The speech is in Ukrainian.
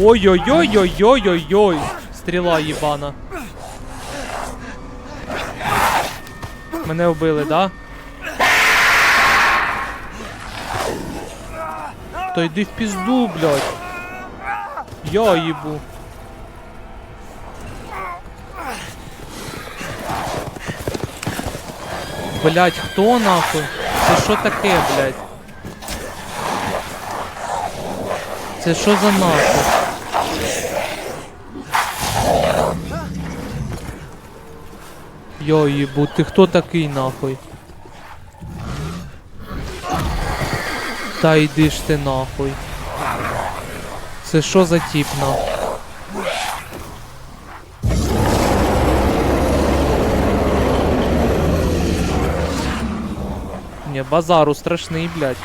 Ой-ой-ой-ой-ой-ой-ой. Стріла їбана. Мене вбили, да? Та йди в пізду, блядь. Я їбу. Блять, хто нахуй? Це що таке, блять? Це що за нахуй? Йо, їбу, ти хто такий нахуй? Та йди ж ти нахуй. Це що за тип нахуй? Базару страшний, блядь.